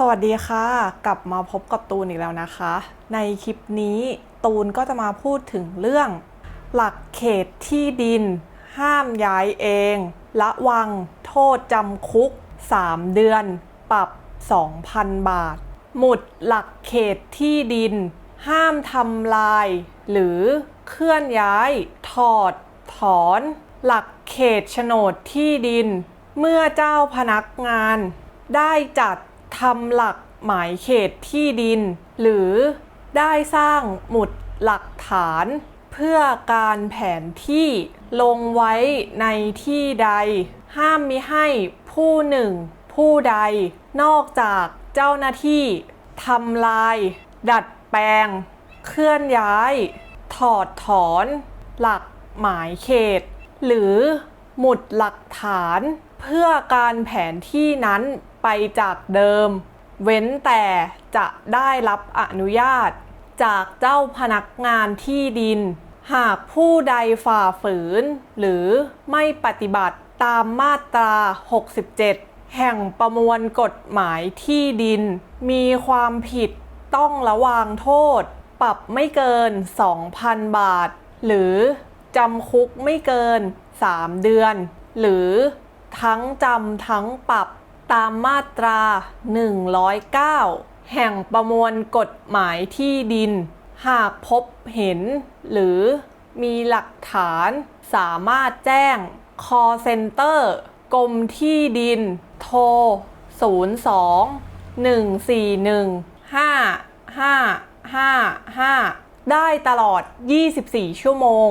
สวัสดีค่ะ กลับมาพบกับตูนอีกแล้วนะคะ ในคลิปนี้ตูนก็จะมาพูดถึงเรื่อง หลักเขตที่ดิน ห้ามย้ายเองละวังโทษจำคุก 3 เดือน ปรับ 2,000 บาท หมุดหลักเขตที่ดิน ห้ามทำลาย หรือเคลื่อนย้าย ถอด ถอน หลักเขตโฉนดที่ดิน เมื่อเจ้าพนักงาน ได้จัด ทำหลักหมายเขตที่ดิน หรือได้สร้างหมุดหลักฐาน เพื่อการแผนที่ลงไว้ในที่ใด ห้ามมิให้ผู้หนึ่ง ผู้ใด นอกจากเจ้าหน้าที่ทำลาย ดัดแปลง เคลื่อนย้าย ถอดถอน หลักหมายเขต หรือหมุดหลักฐาน เพื่อการแผนที่นั้นไปจากเดิม เว้นแต่จะได้รับอนุญาต จากเจ้าพนักงานที่ดิน หากผู้ใดฝ่าฝืน หรือไม่ปฏิบัติตามมาตรา 67 แห่งประมวลกฎหมายที่ดิน มีความผิดต้องระวางโทษ ปรับไม่เกิน 2,000 บาท หรือจำคุกไม่เกิน 3 เดือน หรือ ทั้งจำทั้งปรับตามมาตรา 109 แห่งประมวลกฎหมายที่ดิน หากพบเห็น หรือมีหลักฐานสามารถแจ้ง call center กรมที่ดิน โทร 02 141 5555 ได้ตลอด 24 ชั่วโมง